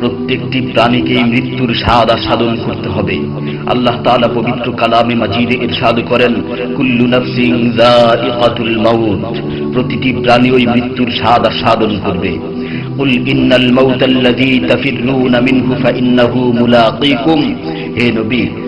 প্রত্যেকটি প্রাণীকেই মৃত্যুর স্বাদ আস্বাদন করতে হবে। আল্লাহ তাআলা পবিত্র কালামে মাজিদে ইরশাদ করেন, কুল্লু নাফসিন যায়িকাতুল মাউত প্রতিটি প্রাণী ওই মৃত্যুর স্বাদ আস্বাদন করবে। কুল الموت الذي تفرون منه ফাইন্নাহু ملاقيكم হে নবী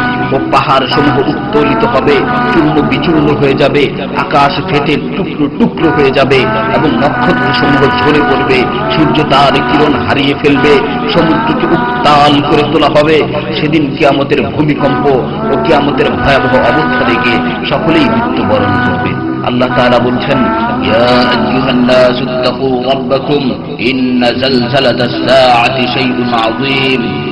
ও পাহাড় সমূহ উত্তোলিত হবে, চূর্ণ বিচূর্ণ হয়ে যাবে, আকাশ ফেটে টুকরো টুকরো হয়ে যাবে এবং নক্ষত্র সমূহ ঝরে পড়বে, সূর্য তার কিরণ হারিয়ে ফেলবে, সমুদ্রকে উত্তাল করে তোলা হবে, সেদিন কিয়ামতের ভূমিকম্প ও কিয়ামতের ভয়াবহ অবস্থা দেখে সকলেই মৃত্যুবরণ করবে। আল্লাহ তাআলা বলছেন, ইয়া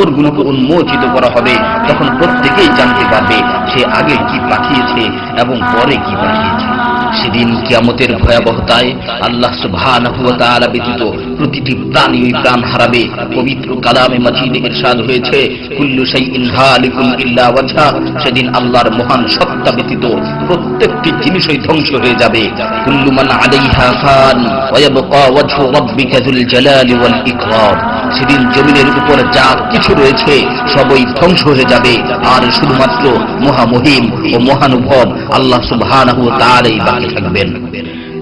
কবরগুলোকে উন্মোচিত করা হবে। তখন প্রত্যেকেই জানতে পারবে সে আগে কি পাঠিয়েছে এবং পরে কি পাঠিয়েছে। সেদিন কিয়ামতের ভয়াবহতায় আল্লাহ সুবহানাহু ব্যতীত প্রতিটি প্রাণী প্রাণ হারাবে। পবিত্র কালামে মাজিদে ইরশাদ হয়েছে, কুল্লু শাইইন হালিকুন ইল্লা ওয়াজহা। সেদিন আল্লাহর মহান সত্তা ব্যতীত প্রত্যেকটি জিনিসই ধ্বংস হয়ে যাবে। কুল্লু মান আলাইহা ফান ওয়া ওয়াজহু রাব্বিকা যুল জালালি ওয়াল ইকরাম। সেদিন জমিনের উপর যা কিছু রয়েছে, সবই ধ্বংস হয়ে যাবে। আর শুধুমাত্র মহামহিম ও মহানুভব আল্লাহ সুবহানাহু তাআলাই বাকি থাকবেন।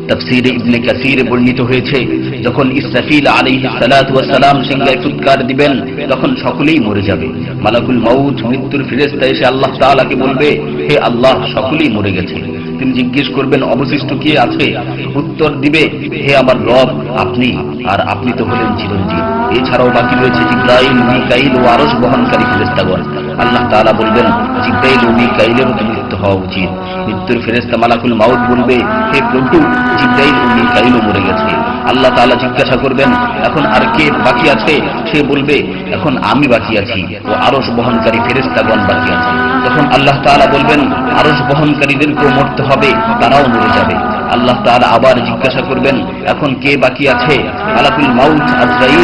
তাফসীরে ইবনে কাসীরে বর্ণিত হয়েছে, যখন ইসরাফিল ওয়াস সালাম সিংহায় ফুৎকার দিবেন, তখন সকলেই মরে যাবে। মালাকুল মাউত, মৃত্যুর ফেরেশতা এসে আল্লাহ তাআলাকে বলবে, হে আল্লাহ, সকলেই মরে গেছে। তিনি জিজ্ঞেস করবেন, অবশিষ্ট কি আছে? উত্তর দিবে, হে আমার রব, আপনি। আর আপনি তো হলেন চিরঞ্জীব। এছাড়াও বাকি রয়েছে জিব্রাইল, মিকাইল ও আরশ বহনকারী ফেরেস্তাগণ আল্লাহ তালা বলবেন, জিব্রাইল ও মিকাইলেরও তুমি মৃত্যু হওয়া উচিত। মৃত্যুর ফেরেস্তা মালাকুল মাউদ বলবে, হে প্রভু, জিব্রাইল ও মিকাইলও মরে গেছে। আল্লাহ তাআলা জিজ্ঞাসা করবেন, এখন আর কে বাকি আছে? সে বলবে, এখন আমি বাকি আছি ও আরশ বহনকারী ফেরেস্তাগণ বাকি আছে। তখন আল্লাহ তাআলা বলবেন, আরশ বহনকারীদেরকেও মরতে হবে, তারাও মরে যাবে। আল্লাহ তাআলা আবার জিজ্ঞাসা করবেন, এখন কে বাকি আছে? আলাকুল মাউত আজরাইল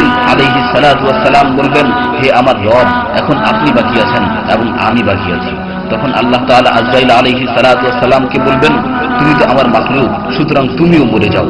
সালাতু সালাম বলবেন, হে আমার রব, এখন আপনি বাকি আছেন এবং আমি বাকি আছি। তখন আল্লাহ তাআলা আজরাইল আলাইহিস সালাতু সালামকে বলবেন, তুমি তো আমার মাখলুক, সুতরাং তুমিও মরে যাও।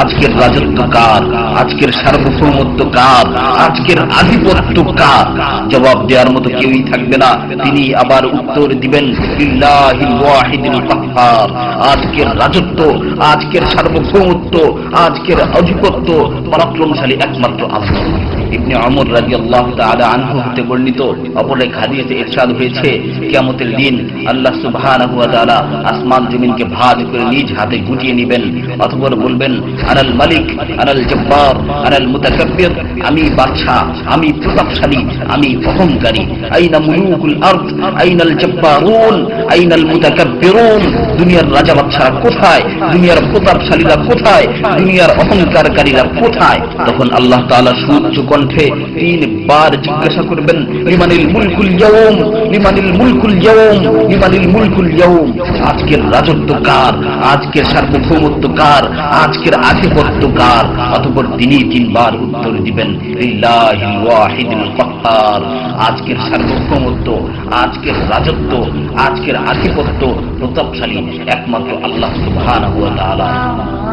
আজকের রাজত্ব কার আজকের সার্বভৌমত্ব কার আজকের আধিপত্য কার জবাব দেওয়ার মতো কেউই থাকবে না। তিনি আবার উত্তর দিবেন আজকের রাজত্ব, আজকের সার্বভৌমত্ব, আজকের আধিপত্য পরাক্রমশালী একমাত্র আল্লাহ। ইবনে অমর রাদিয়াল্লাহু তাআলা আনহু হতে বর্ণিত অপর এক হাদিসে ইরশাদ হয়েছে, কিয়ামতের দিন আল্লাহ সুবহানাহু ওয়া তাআলা আসমান জমিনকে ভাঁজ করে নিজ হাতে গুটিয়ে নেবেন। অতঃপর বলবেন আনাল মালিক, আনাল জব্বার, আনাল মুতাকাব্বির। আমি বাদশা আমি প্রতাপশালী, আমি অহংকারী আইনা মুলুকুল আরদ, আইনাল জব্বারুন, আইনাল মুতাকাব্বিরুন। দুনিয়ার রাজা বাদশারা কোথায়? দুনিয়ার প্রতাপশালীরা কোথায়? দুনিয়ার অহংকারকারীরা কোথায়? তখন আল্লাহ তাআলা সুউচ্চ কণ্ঠে তিনবার জিজ্ঞাসা করবেন, লিমানিল মুলকুল ইয়াউম, লিমানিল মুলকুল ইয়াউম, লিমানিল মুলকুল ইয়াউম, আজকের রাজত্ব কার? আজকের সার্বভৌমত্ব কার? আজকের আধিপত্য কার অতপর তিনি তিনবার উত্তর দিবেন আজকের সার্বভৌমত্ব, আজকের রাজত্ব, আজকের আধিপত্য প্রতাপশালী একমাত্র আল্লাহ তাআলা।